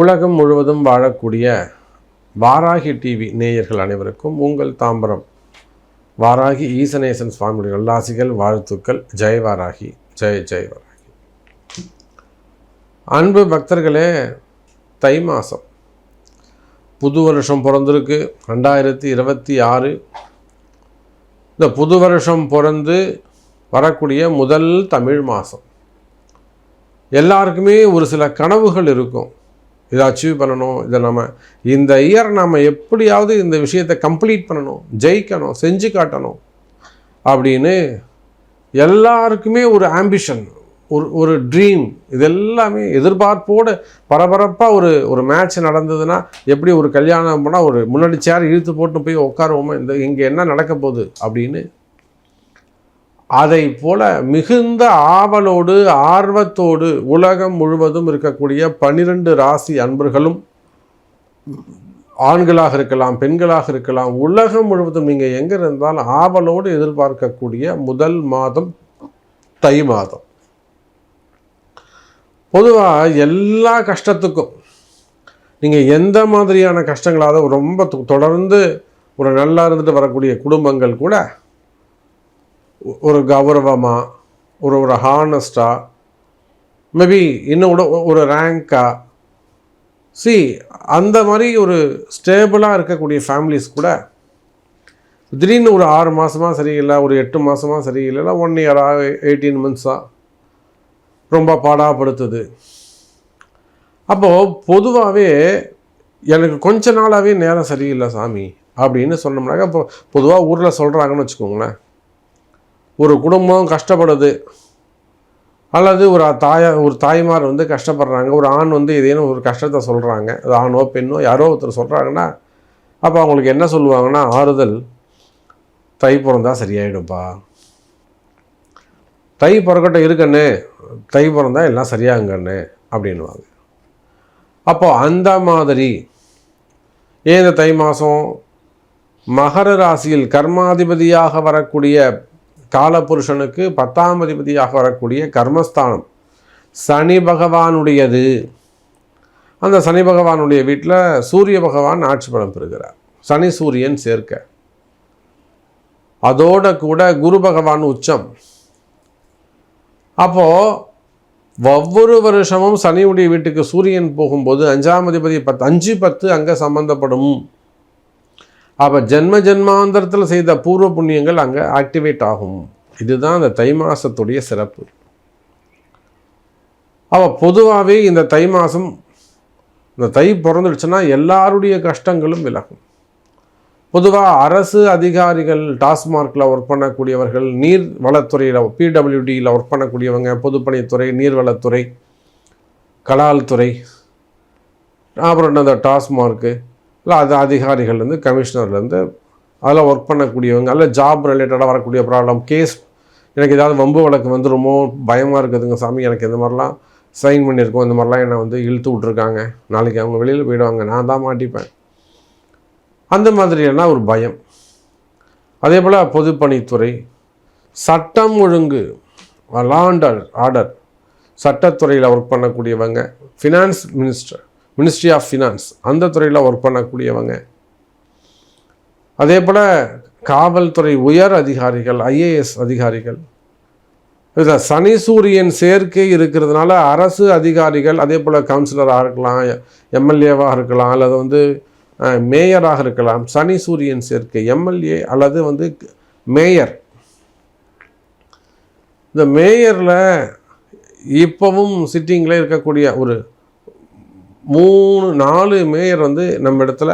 உலகம் முழுவதும் வாழக்கூடிய வாராகி டிவி நேயர்கள் அனைவருக்கும் உங்கள் தாம்பரம். வாராகி ஈசனேசன் சுவாமியுடைய நல்லாசிகள் வாழ்த்துக்கள். ஜெய் வாராகி ஜெய் ஜெய் வாராகி. அன்பு பக்தர்களே தை மாதம் புது வருஷம் பிறந்திருக்கு. ரெண்டாயிரத்தி இருபத்தி ஆறு இந்த புது வருஷம் பிறந்து வரக்கூடிய முதல் தமிழ் மாதம் எல்லாருக்குமே ஒரு சில கனவுகள் இருக்கும். இதை அச்சீவ் பண்ணணும். இதை நம்ம இந்த இயர் நம்ம எப்படியாவது இந்த விஷயத்தை கம்ப்ளீட் பண்ணணும். ஜெயிக்கணும் செஞ்சு காட்டணும். அப்படின்னு எல்லாருக்குமே ஒரு ஆம்பிஷன் ஒரு ஒரு ட்ரீம் இதெல்லாமே எதிர்பார்ப்போடு பரபரப்பாக ஒரு ஒரு மேட்ச் நடந்ததுன்னா எப்படி ஒரு கல்யாணம் பண்ணால் ஒரு முன்னாடி சேர் இழுத்து போட்டு போய் உட்காருவோமா இந்த இங்கே என்ன நடக்க போகுது அப்படின்னு அதை போல மிகுந்த ஆவலோடு ஆர்வத்தோடு உலகம் முழுவதும் இருக்கக்கூடிய பனிரெண்டு ராசி அன்பர்களும் ஆண்களாக இருக்கலாம் பெண்களாக இருக்கலாம் உலகம் முழுவதும் நீங்கள் எங்கே இருந்தாலும் ஆவலோடு எதிர்பார்க்கக்கூடிய முதல் மாதம் தை மாதம். பொதுவாக எல்லா கஷ்டத்துக்கும் நீங்கள் எந்த மாதிரியான கஷ்டங்களாவது ரொம்ப தொ- தொடர்ந்து ஒரு நல்லா இருந்துட்டு வரக்கூடிய குடும்பங்கள் கூட ஒரு கௌரவமாக ஒரு ஒரு ஹானஸ்டாக மேபி இன்னும் கூட ஒரு ரேங்காக சி அந்த மாதிரி ஒரு ஸ்டேபிளாக இருக்கக்கூடிய ஃபேமிலிஸ் கூட திடீர்னு ஒரு ஆறு மாதமாக சரியில்லை ஒரு எட்டு மாதமாக சரியில்லை ஒன் இயராக எயிட்டீன் மந்த்ஸாக ரொம்ப பாடாப்படுத்துது. அப்போது பொதுவாகவே எனக்கு கொஞ்ச நாளாகவே நேரம் சரியில்லை சாமி அப்படின்னு சொன்னோம்னாக்க இப்போ பொதுவாக ஊரில் சொல்கிறாங்கன்னு வச்சுக்கோங்களேன். ஒரு குடும்பம் கஷ்டப்படுது அல்லது ஒரு தாயா ஒரு தாய்மார் வந்து கஷ்டப்படுறாங்க ஒரு ஆண் வந்து ஏதேனும் ஒரு கஷ்டத்தை சொல்கிறாங்க அது ஆணோ பெண்ணோ யாரோ ஒருத்தர் சொல்கிறாங்கன்னா அப்போ அவங்களுக்கு என்ன சொல்லுவாங்கன்னா ஆறுதல் தை பிறந்தா சரியாயிடும்ப்பா தை பிறக்கட்டும் இருக்கண்ணே தை பிறந்தா எல்லாம் சரியாகுங்கண்ணே அப்படின்வாங்க அப்போ அந்த மாதிரி ஏன் இந்த தை மாதம் மகர ராசியில் கர்மாதிபதியாக வரக்கூடிய காலபுருஷனுக்கு பத்தாம் அதிபதியாக வரக்கூடிய கர்மஸ்தானம் சனி பகவானுடையது. அந்த சனி பகவானுடைய வீட்டில் சூரிய பகவான் ஆட்சி பலம் பெறுகிறார். சனி சூரியன் சேர்க்க. அதோட கூட குரு பகவான் உச்சம். அப்போது ஒவ்வொரு வருஷமும் சனியுடைய வீட்டுக்கு சூரியன் போகும்போது அஞ்சாம் அதிபதி பத்து அஞ்சு பத்து அங்கே சம்பந்தப்படும். அப்போ ஜென்ம ஜென்மாந்தரத்தில் செய்த பூர்வ புண்ணியங்கள் அங்கே ஆக்டிவேட் ஆகும். இதுதான் அந்த தை மாதத்துடைய சிறப்பு. அவள் பொதுவாகவே இந்த தை மாதம் இந்த தை பிறந்துடுச்சுன்னா எல்லாருடைய கஷ்டங்களும் விலகும். பொதுவாக அரசு அதிகாரிகள் டாஸ்மார்க்கில் ஒர்க் பண்ணக்கூடியவர்கள் நீர் வளத்துறையில் பிடபிள்யூடியில் ஒர்க் பண்ணக்கூடியவங்க பொதுப்பணித்துறை நீர்வளத்துறை கலால்துறை அப்புறம் அந்த டாஸ்மார்க்கு இல்லை அது அதிகாரிகள்லேருந்து கமிஷனர்லேருந்து அதில் ஒர்க் பண்ணக்கூடியவங்க அல்ல ஜாப் ரிலேட்டடாக வரக்கூடிய ப்ராப்ளம் கேஸ் எனக்கு ஏதாவது வம்பு வழக்கு வந்துருமோ பயமாக இருக்குதுங்க சாமி எனக்கு இந்த மாதிரிலாம் சைன் பண்ணியிருக்கோம் இந்த மாதிரிலாம் என்னை வந்து இழுத்து விட்ருக்காங்க நாளைக்கு அவங்க வெளியில் போயிடுவாங்க நான் தான் மாட்டிப்பேன். அந்த மாதிரியெல்லாம் ஒரு பயம். அதே போல் பொதுப்பணித்துறை சட்டம் ஒழுங்கு லாண்டர் ஆர்டர் சட்டத்துறையில் ஒர்க் பண்ணக்கூடியவங்க finance minister ministry of finance அந்த துறையில் ஒர்க் பண்ணக்கூடியவங்க. அதே போல் காவல்துறை உயர் அதிகாரிகள் ஐஏஎஸ் அதிகாரிகள். இதில் சனி சூரியன் சேர்க்கை இருக்கிறதுனால அரசு அதிகாரிகள் அதே போல் கவுன்சிலராக இருக்கலாம் எம்எல்ஏவாக இருக்கலாம் அல்லது வந்து மேயராக இருக்கலாம் சனி சூரியன் சேர்க்கை எம்எல்ஏ அல்லது வந்து மேயர் இந்த மேயரில் இப்போவும் சிட்டிங்கில் இருக்கக்கூடிய ஒரு மூணு நாலு மேயர் வந்து நம்ம இடத்துல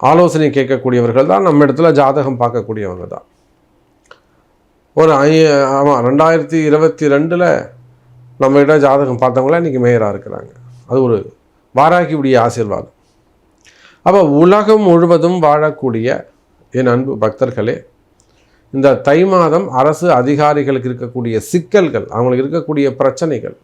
ஆலோசனை கேட்கக்கூடியவர்கள் தான் நம்ம இடத்துல ஜாதகம் பார்க்கக்கூடியவங்க தான். ஒரு ஐ ஆமாம் ரெண்டாயிரத்தி இருபத்தி ரெண்டில் நம்ம இடம் ஜாதகம் பார்த்தவங்களாம் இன்றைக்கி மேயராக இருக்கிறாங்க. அது ஒரு வாராகியுடைய ஆசீர்வாதம். அப்போ உலகம் முழுவதும் வாழக்கூடிய என் அன்பு பக்தர்களே இந்த தை மாதம் அரசு அதிகாரிகளுக்கு இருக்கக்கூடிய சிக்கல்கள் அவங்களுக்கு இருக்கக்கூடிய பிரச்சனைகள்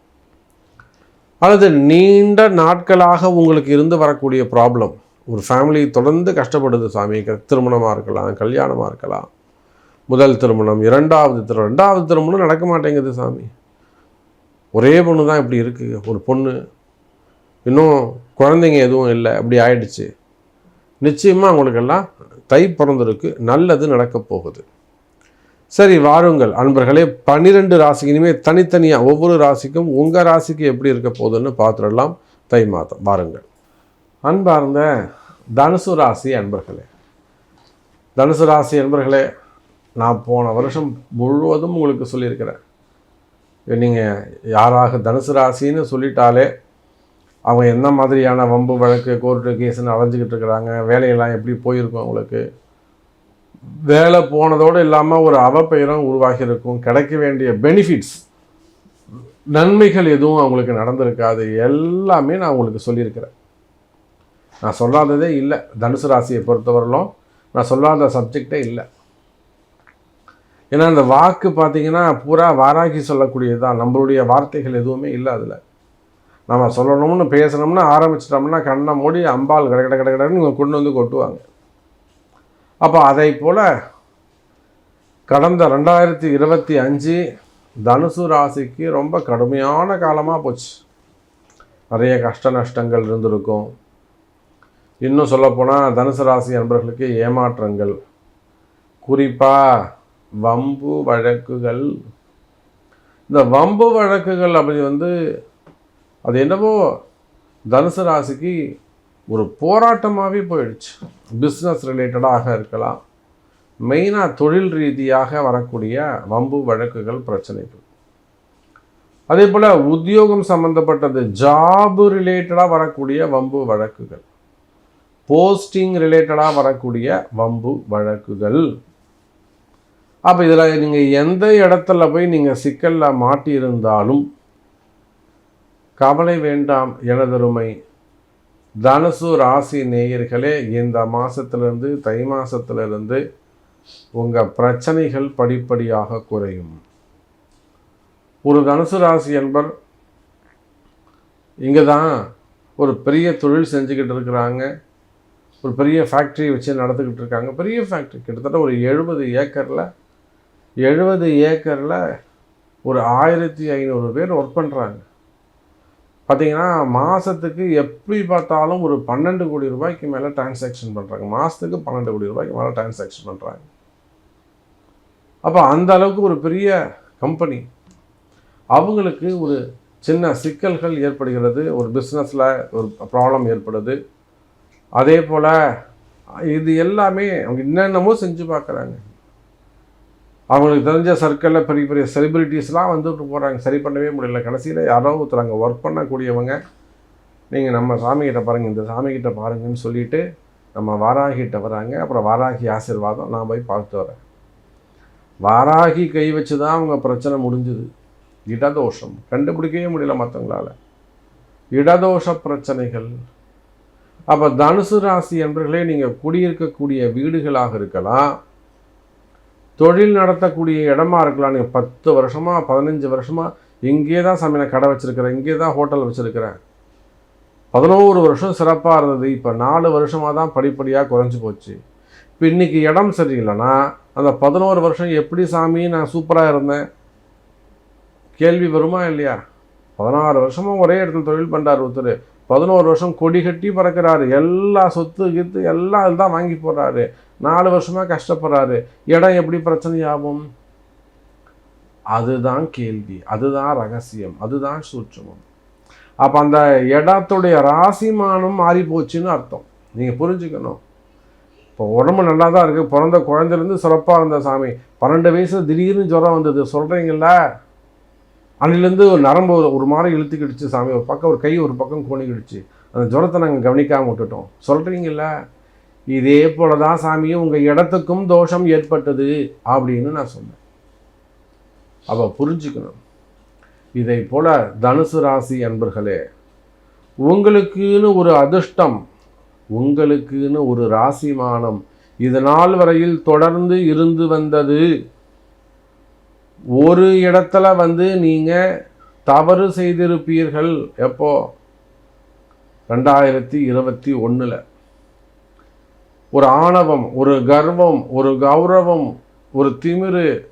அல்லது நீண்ட நாட்களாக உங்களுக்கு இருந்து வரக்கூடிய ப்ராப்ளம் ஒரு ஃபேமிலி தொடர்ந்து கஷ்டப்படுது சாமி. க- திருமணமாக இருக்கலாம் கல்யாணமாக இருக்கலாம். முதல் திருமணம் இரண்டாவது திருமணம் ரெண்டாவது திருமணம் நடக்க மாட்டேங்குது சாமி. ஒரே பொண்ணு தான் இப்படி இருக்குது ஒரு பொண்ணு. இன்னும் குழந்தைங்க எதுவும் இல்லை. அப்படி ஆயிடுச்சு. நிச்சயமாக அவங்களுக்கெல்லாம் தை பிறந்திருக்கு. நல்லது நடக்கப் போகுது. சரி வாருங்கள். அன்பர்களே பன்னிரெண்டு ராசிக்குமே தனித்தனியாக ஒவ்வொரு ராசிக்கும் உங்கள் ராசிக்கு எப்படி இருக்க போகுதுன்னு பார்த்துடலாம். தை மாதம். வாருங்கள். அன்பார்ந்த தனுசு ராசி அன்பர்களே தனுசு ராசி அன்பர்களே நான் போன வருஷம் முழுவதும் உங்களுக்கு சொல்லியிருக்கிறேன். நீங்கள் யாராக தனுசு ராசின்னு சொல்லிட்டாலே அவங்க என்ன மாதிரியான வம்பு வழக்கு கோர்ட்டு கேஸுன்னு அலைஞ்சிக்கிட்டு இருக்கிறாங்க வேலையெல்லாம் எப்படி போயிருக்கும் அவங்களுக்கு வேலை போனதோடு இல்லாமல் ஒரு அவப்பெயரும் உருவாகி இருக்கும் கிடைக்க வேண்டிய பெனிஃபிட்ஸ் நன்மைகள் எதுவும் அவங்களுக்கு நடந்திருக்காது எல்லாமே நான் உங்களுக்கு சொல்லியிருக்கிறேன். நான் சொல்லாததே இல்லை. தனுசு ராசியை பொறுத்தவரையிலும் நான் சொல்லாத சப்ஜெக்டே இல்லை. ஏன்னா அந்த வாக்கு பார்த்தீங்கன்னா பூரா வாராகி சொல்லக்கூடியது தான். நம்மளுடைய வார்த்தைகள் எதுவுமே இல்லை அதில். நம்ம சொல்லணும்னு பேசணும்னு ஆரம்பிச்சிட்டோம்னா கண்ணை மூடி அம்பாள் கட கட கட கடன்னு கொண்டு வந்து கொட்டுவாங்க. அப்போ அதை போல் கடந்த ரெண்டாயிரத்தி இருபத்தி அஞ்சு தனுசு ராசிக்கு ரொம்ப கடுமையான காலமாக போச்சு. நிறைய கஷ்ட நஷ்டங்கள் இருந்திருக்கும். இன்னும் சொல்லப்போனால் தனுசு ராசி நண்பர்களுக்கு ஏமாற்றங்கள். குறிப்பாக வம்பு வழக்குகள். இந்த வம்பு வழக்குகள் அப்படி வந்து அது என்னவோ தனுசு ராசிக்கு ஒரு போராட்டமாகவே போயிடுச்சு. பிஸ்னஸ் ரிலேட்டடாக இருக்கலாம். மெயினாக தொழில் ரீதியாக வரக்கூடிய வம்பு வழக்குகள் பிரச்சனைகள். அதே போல் உத்தியோகம் சம்மந்தப்பட்டது ஜாபு ரிலேட்டடாக வரக்கூடிய வம்பு வழக்குகள். போஸ்டிங் ரிலேட்டடாக வரக்கூடிய வம்பு வழக்குகள். அப்போ இதில் நீங்கள் எந்த இடத்துல போய் நீங்கள் சிக்கலில் மாட்டியிருந்தாலும் கவலை வேண்டாம் எனதருமை தனுசு ராசி நேயர்களே இந்த மாதத்துலேருந்து தை மாதத்துலேருந்து உங்கள் பிரச்சனைகள் படிப்படியாக குறையும். ஒரு தனுசு ராசி என்பர் இங்கே தான் ஒரு பெரிய தொழில் செஞ்சுக்கிட்டு இருக்கிறாங்க. ஒரு பெரிய ஃபேக்ட்ரி வச்சு நடந்துக்கிட்டு இருக்காங்க. பெரிய ஃபேக்ட்ரி கிட்டத்தட்ட ஒரு எழுபது ஏக்கரில் எழுபது ஏக்கரில் ஒரு ஆயிரத்தி ஐநூறு பேர் ஒர்க் பண்ணுறாங்க பார்த்தீங்கன்னா மாதத்துக்கு எப்படி பார்த்தாலும் ஒரு பன்னெண்டு கோடி ரூபாய்க்கு மேலே டிரான்சாக்ஷன் பண்ணுறாங்க மாதத்துக்கு பன்னெண்டு கோடி ரூபாய்க்கு மேலே டிரான்சாக்ஷன் பண்ணுறாங்க அப்போ அந்த அளவுக்கு ஒரு பெரிய கம்பெனி அவங்களுக்கு ஒரு சின்ன சிக்கல்கள் ஏற்படுகிறது. ஒரு பிஸ்னஸில் ஒரு ப்ராப்ளம் ஏற்படுது. அதே போல் இது எல்லாமே அவங்க என்னென்னமோ செஞ்சு பார்க்குறாங்க. அவங்களுக்கு தெரிஞ்ச சர்க்கிளில் பெரிய பெரிய செலிப்ரிட்டிஸ்லாம் வந்துட்டு போகிறாங்க சரி பண்ணவே முடியல. கடைசியில் யாரோ ஒருத்தர் அங்கே ஒர்க் பண்ணக்கூடியவங்க நீங்கள் நம்ம சாமிகிட்ட பாருங்கள் இந்த சாமிகிட்ட பாருங்கன்னு சொல்லிவிட்டு நம்ம வாராகிட்ட வராங்க. அப்புறம் வாராகி ஆசிர்வாதம் நான் போய் பார்த்து வரேன். வாராகி கை வச்சு தான் அவங்க பிரச்சனை முடிஞ்சுது. இடதோஷம். கண்டுபிடிக்கவே முடியல மற்றவங்களால இடதோஷ பிரச்சனைகள். அப்போ தனுசு ராசி என்பர்களே நீங்கள் குடியிருக்கக்கூடிய வீடுகளாக இருக்கலாம். தொழில் நடத்தக்கூடிய இடமா இருக்கலாம். நீங்கள் பத்து வருஷமாக பதினஞ்சு வருஷமாக இங்கே தான் சாமி கடை வச்சுருக்கிறேன். இங்கே தான் ஹோட்டல் வச்சுருக்கிறேன். பதினோரு வருஷம் சிறப்பாக இருந்தது. இப்போ நாலு வருஷமாக தான் படிப்படியாக குறைஞ்சி போச்சு. இப்போ இன்றைக்கி இடம் சரியில்லைன்னா அந்த பதினோரு வருஷம் எப்படி சாமி நான் சூப்பராக இருந்தேன்? கேள்வி வருமா இல்லையா? பதினாறு வருஷமும் ஒரே இடத்துல தொழில் பண்ணுறார் ஒருத்தர். பதினோரு வருஷம் கொடி கட்டி பறக்கிறாரு. எல்லா சொத்து கித்து எல்லாம் இதுதான் வாங்கி போடுறாரு. நாலு வருஷமாக கஷ்டப்படுறாரு. இடம் எப்படி பிரச்சனையாகும்? அதுதான் கேள்வி. அதுதான் ரகசியம். அதுதான் சூட்சமம். அப்போ அந்த இடத்துடைய ராசிமானம் மாறி போச்சுன்னு அர்த்தம். நீங்கள் புரிஞ்சுக்கணும். இப்போ உடம்பு நல்லா தான் இருக்குது பிறந்த குழந்தைலேருந்து சிறப்பாக இருந்த சாமி. பன்னெண்டு வயசு திடீர்னு ஜுரம் வந்தது. சொல்கிறீங்களா அன்னிலேருந்து ஒரு நரம்பு ஒரு மாதிரி இழுத்துக்கிடுச்சு சாமி. ஒரு பக்கம் ஒரு கை ஒரு பக்கம் கோணிக்கிடுச்சு. அந்த ஜுரத்தை நாங்கள் கவனிக்காமல் விட்டுட்டோம். சொல்கிறீங்கள இதே போல தான் சாமி உங்கள் இடத்துக்கும் தோஷம் ஏற்பட்டது அப்படின்னு நான் சொன்னேன். அப்போ புரிஞ்சுக்கணும். இதை போல தனுசு ராசி அன்பர்களே உங்களுக்குன்னு ஒரு அதிர்ஷ்டம் உங்களுக்குன்னு ஒரு ராசிமானம் இது நாள் வரையில் தொடர்ந்து இருந்து வந்தது. ஒரு இடத்துல வந்து நீங்கள் தவறு செய்திருப்பீர்கள் எப்போ? ரெண்டாயிரத்தி இருபத்தி ஒன்றில் ஒரு ஆணவம் ஒரு கர்வம் ஒரு கௌரவம் ஒரு திமிரு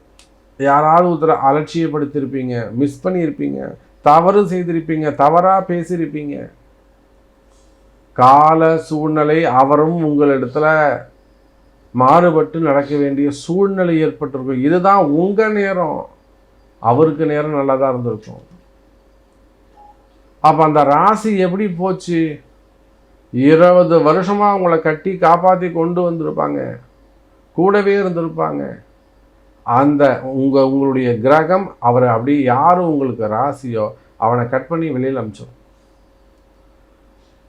யாராவது ஒருத்தரை அலட்சியப்படுத்தியிருப்பீங்க மிஸ் பண்ணியிருப்பீங்க தவறு செய்திருப்பீங்க தவறாக பேசியிருப்பீங்க. கால சூழ்நிலை அவரும் உங்களிடத்துல மாறுபட்டு நடக்க வேண்டிய சூழ்நிலை ஏற்பட்டிருக்கும். இதுதான் உங்கள் நேரம். அவருக்கு நேரம் நல்லா தான் இருந்திருக்கும். அப்போ அந்த ராசி எப்படி போச்சு? இருபது வருஷமா உங்களை கட்டி காப்பாற்றி கொண்டு வந்திருப்பாங்க. கூடவே இருந்திருப்பாங்க. அந்த உங்க உங்களுடைய கிரகம் அவரை அப்படி யார் உங்களுக்கு ராசியோ அவனை கட் பண்ணி வெளியில் அமிச்சிடும்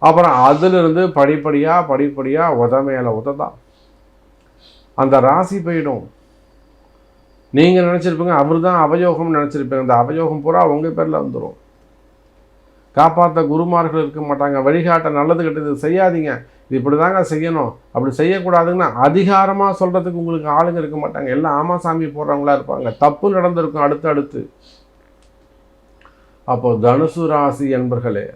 அப்புறம் அதிலிருந்து படிப்படியாக படிப்படியாக உத மேலே உததான். அந்த ராசி போயிடும். நீங்கள் நினச்சிருப்பீங்க அவர் தான் அவயோகம்னு நினச்சிருப்பீங்க. அந்த அவயோகம் பூரா உங்கள் பேரில் வந்துடும் காப்பாற்ற குருமார்கள் இருக்க மாட்டாங்க. வழிகாட்ட நல்லது கெட்டது செய்யாதீங்க. இது இப்படி தாங்க செய்யணும். அப்படி செய்யக்கூடாதுங்கன்னா அதிகாரமாக சொல்கிறதுக்கு உங்களுக்கு ஆளுங்க இருக்க மாட்டாங்க. எல்லாம் ஆமாசாமி போடுறவங்களா இருப்பாங்க. தப்பு நடந்திருக்கும் அடுத்து அடுத்து. அப்போ தனுசு ராசி என்பர்களே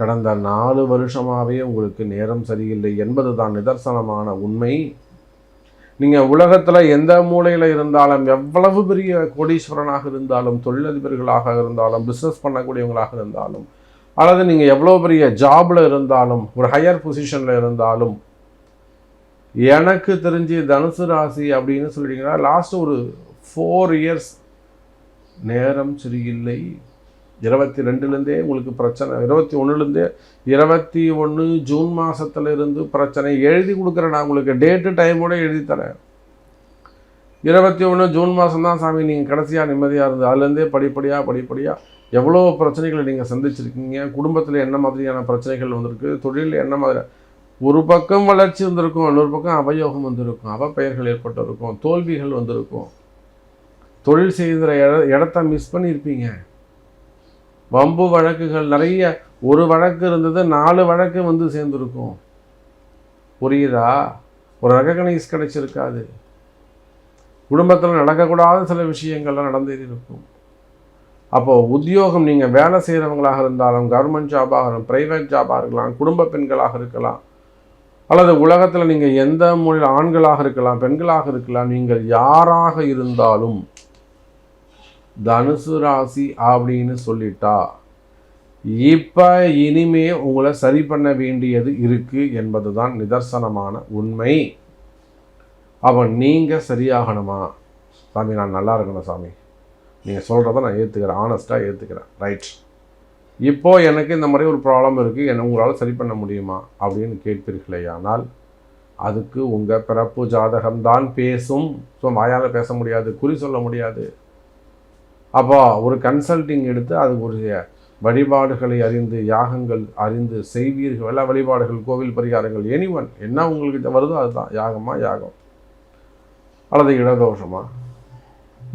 கடந்த நாலு வருஷமாகவே உங்களுக்கு நேரம் சரியில்லை என்பது தான் நிதர்சனமான உண்மை. நீங்கள் உலகத்தில் எந்த மூலையில் இருந்தாலும் எவ்வளவு பெரிய கோடீஸ்வரனாக இருந்தாலும் தொழிலதிபர்களாக இருந்தாலும் பிஸ்னஸ் பண்ணக்கூடியவங்களாக இருந்தாலும் அல்லது நீங்கள் எவ்வளோ பெரிய ஜாபில் இருந்தாலும் ஒரு ஹையர் பொசிஷனில் இருந்தாலும் எனக்கு தெரிஞ்சு தனுசு ராசி அப்படின்னு சொல்லிட்டீங்கன்னா லாஸ்ட் ஒரு ஃபோர் இயர்ஸ் நேரம் சரியில்லை. இருபத்தி ரெண்டுலேருந்தே உங்களுக்கு பிரச்சனை இருபத்தி ஒன்றுலேருந்தே இருபத்தி ஒன்று ஜூன் மாதத்துல இருந்து பிரச்சனை. எழுதி கொடுக்குறேன் நான் உங்களுக்கு டேட்டு டைமோட எழுதி தரேன். இருபத்தி ஒன்று ஜூன் மாதம் தான் சாமி நீங்கள் கடைசியாக நிம்மதியாக இருந்து அதுலேருந்தே படிப்படியாக படிப்படியாக எவ்வளோ பிரச்சனைகளை நீங்கள் சந்திச்சிருக்கீங்க குடும்பத்தில் என்ன மாதிரியான பிரச்சனைகள் வந்திருக்கு தொழிலில் என்ன மாதிரி ஒரு பக்கம் வளர்ச்சி வந்திருக்கும் இன்னொரு பக்கம் அவயோகம் வந்திருக்கும் அவப்பெயர்கள் ஏற்பட்டிருக்கும் தோல்விகள் வந்திருக்கும். தொழில் செய்கிற இட இடத்த மிஸ் பண்ணியிருப்பீங்க. வம்பு வழக்குகள் நிறைய ஒரு வழக்கு இருந்தது நாலு வழக்கு வந்து சேர்ந்துருக்கும். புரியுதா? ஒரு ரெகனைஸ் கிடைச்சிருக்காது. குடும்பத்தில் நடக்கக்கூடாத சில விஷயங்கள்லாம் நடந்தே இருக்கும். அப்போது உத்தியோகம் நீங்கள் வேலை செய்கிறவங்களாக இருந்தாலும் கவர்மெண்ட் ஜாபாக இருக்கலாம் ப்ரைவேட் ஜாபாக இருக்கலாம் குடும்ப பெண்களாக இருக்கலாம் அல்லது உலகத்தில் நீங்கள் எந்த மொழியில் ஆண்களாக இருக்கலாம் பெண்களாக இருக்கலாம் நீங்கள் யாராக இருந்தாலும் தனுசு ராசி அப்படின்னு சொல்லிட்டா இப்போ இனிமே உங்களை சரி பண்ண வேண்டியது இருக்குது என்பது தான் நிதர்சனமான உண்மை. அவன் நீங்கள் சரியாகணுமா? சாமி நான் நல்லா இருக்கணும் சாமி. நீங்கள் சொல்கிறத நான் ஏற்றுக்கிறேன் ஆனஸ்ட்டாக ஏற்றுக்கிறேன் ரைட் இப்போது எனக்கு இந்த மாதிரி ஒரு ப்ராப்ளம் இருக்குது என்ன உங்களால் சரி பண்ண முடியுமா? அப்படின்னு கேட்பீர்களே ஆனால் அதுக்கு உங்கள் பிறப்பு ஜாதகம்தான் பேசும். ஸோ மாயால் பேச முடியாது குறி சொல்ல முடியாது. அப்போ ஒரு கன்சல்டிங் எடுத்து அதுக்கு வழிபாடுகளை அறிந்து யாகங்கள் அறிந்து செய்வீர்கள் எல்லா வழிபாடுகள் கோவில் பரிகாரங்கள் எனிவன் என்ன உங்களுக்கு வருதோ அதுதான். யாகமா? யாகம். அல்லது இடதோஷமா?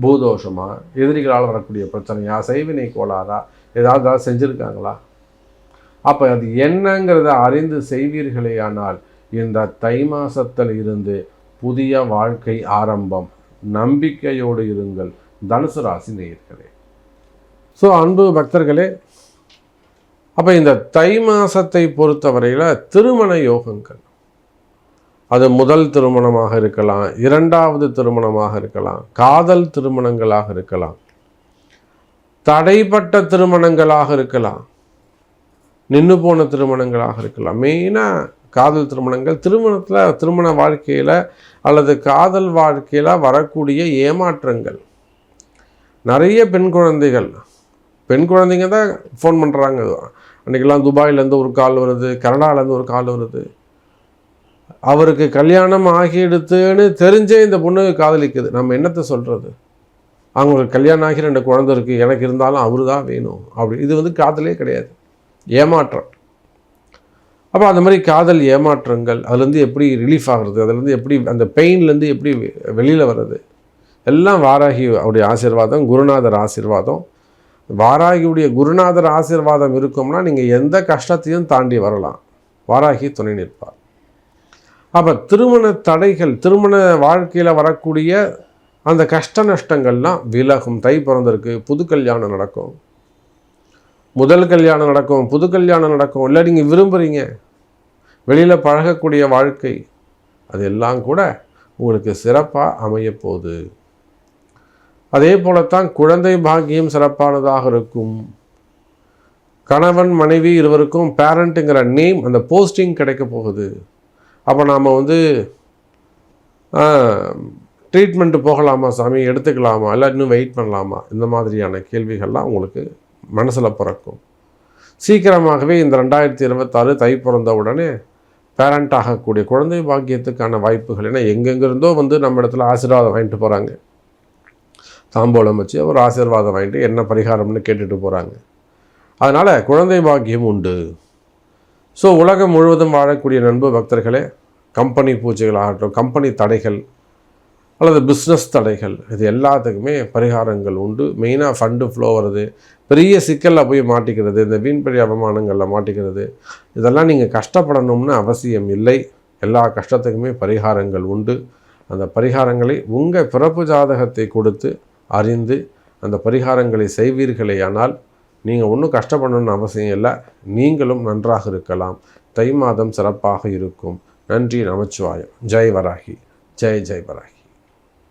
பூதோஷமா? எதிரிகளால் வரக்கூடிய பிரச்சனையா? செய்வினை கோளாறா? ஏதாவது ஏதாவது செஞ்சுருக்காங்களா? அப்போ அது என்னங்கிறத அறிந்து செய்வீர்களே ஆனால் இந்த தை மாசத்தில் இருந்து புதிய வாழ்க்கை ஆரம்பம். நம்பிக்கையோடு இருங்கள். தனுசு ராசி நேயர்களே. ஸோ அன்பு பக்தர்களே அப்போ இந்த தை மாதத்தை பொறுத்தவரையில் திருமண யோகங்கள். அது முதல் திருமணமாக இருக்கலாம் இரண்டாவது திருமணமாக இருக்கலாம் காதல் திருமணங்களாக இருக்கலாம் தடைப்பட்ட திருமணங்களாக இருக்கலாம் நின்று போன திருமணங்களாக இருக்கலாம். மெயினாக காதல் திருமணங்கள் திருமணத்தில் திருமண வாழ்க்கையில் அல்லது காதல் வாழ்க்கையில் வரக்கூடிய ஏமாற்றங்கள். நிறைய பெண் குழந்தைகள். பெண் குழந்தைங்க தான் ஃபோன் பண்ணுறாங்க அன்றைக்கெல்லாம் துபாயிலேருந்து ஒரு கால் வருது கனடாலேருந்து ஒரு கால் வருது. அவருக்கு கல்யாணம் ஆகிடுத்துன்னு தெரிஞ்சே இந்த பொண்ணு காதலிக்குது. நம்ம என்னத்தை சொல்கிறது அவங்களுக்கு கல்யாணம் ஆகி ரெண்டு குழந்தை இருக்குது எனக்கு இருந்தாலும் அவரு தான் வேணும். அப்படி இது வந்து காதலே கிடையாது. ஏமாற்றம். அப்போ அந்த மாதிரி காதல் ஏமாற்றங்கள் அதுலேருந்து எப்படி ரிலீஃப் ஆகிறது? அதுலேருந்து எப்படி அந்த பெயின்லேருந்து எப்படி வெளியில் வர்றது? எல்லாம் வாராகி அவருடைய ஆசீர்வாதம் குருநாதர் ஆசீர்வாதம். வாராகியுடைய குருநாதர் ஆசீர்வாதம் இருக்கும்னா நீங்கள் எந்த கஷ்டத்தையும் தாண்டி வரலாம். வாராகி துணை நிற்பார். அப்போ திருமண தடைகள் திருமண வாழ்க்கையில் வரக்கூடிய அந்த கஷ்ட நஷ்டங்கள்லாம் விலகும். தை பிறந்திருக்கு புது கல்யாணம் நடக்கும். முதல் கல்யாணம் நடக்கும் புது கல்யாணம் நடக்கும். இல்லை நீங்கள் விரும்புகிறீங்க வெளியில் பழகக்கூடிய வாழ்க்கை. அது எல்லாம் கூட உங்களுக்கு சிறப்பாக அமையப்போகுது அதே போலத்தான் குழந்தை பாக்கியம் சிறப்பானதாக இருக்கும். கணவன் மனைவி இருவருக்கும் பேரண்ட்டுங்கிற நேம் அந்த போஸ்டிங் கிடைக்க போகுது. அப்போ நாம் வந்து ட்ரீட்மெண்ட்டு போகலாமா சாமி? எடுத்துக்கலாமா? இல்லை இன்னும் வெயிட் பண்ணலாமா? இந்த மாதிரியான கேள்விகள்லாம் உங்களுக்கு மனசில் பிறக்கும். சீக்கிரமாகவே இந்த ரெண்டாயிரத்தி இருபத்தாறு தை பிறந்த உடனே பேரண்ட் ஆகக்கூடிய குழந்தை பாக்கியத்துக்கான வாய்ப்புகள் ஏன்னா எங்கெங்கிருந்தோ வந்து நம்ம இடத்துல ஆசீர்வாதம் வாங்கிட்டு போகிறாங்க தாம்பூலம் வச்சு ஒரு ஆசீர்வாதம் வாங்கிட்டு என்ன பரிகாரம்னு கேட்டுட்டு போகிறாங்க அதனால் குழந்தை பாக்கியம் உண்டு. ஸோ உலகம் முழுவதும் வாழக்கூடிய நண்பு பக்தர்களே கம்பெனி பூஜைகள் ஆகட்டும் கம்பெனி தடைகள் அல்லது பிஸ்னஸ் தடைகள் இது எல்லாத்துக்குமே பரிகாரங்கள் உண்டு. மெயினாக ஃபண்டு ஃப்ளோ வருது பெரிய சிக்கலில் போய் மாட்டிக்கிறது இந்த வீண்பழி அவமானங்களில் மாட்டிக்கிறது இதெல்லாம் நீங்கள் கஷ்டப்படணும்னு அவசியம் இல்லை. எல்லா கஷ்டத்துக்குமே பரிகாரங்கள் உண்டு. அந்த பரிகாரங்களை உங்கள் பிறப்பு ஜாதகத்தை கொடுத்து அறிந்து அந்த பரிகாரங்களை செய்வீர்களே ஆனால் நீங்கள் ஒன்றும் கஷ்டப்படணும்னு அவசியம் இல்லை. நீங்களும் நன்றாக இருக்கலாம். தை மாதம் சிறப்பாக இருக்கும். நன்றி நமச்சிவாயம். ஜெய் வராகி. ஜெய் ஜெய் வராகி.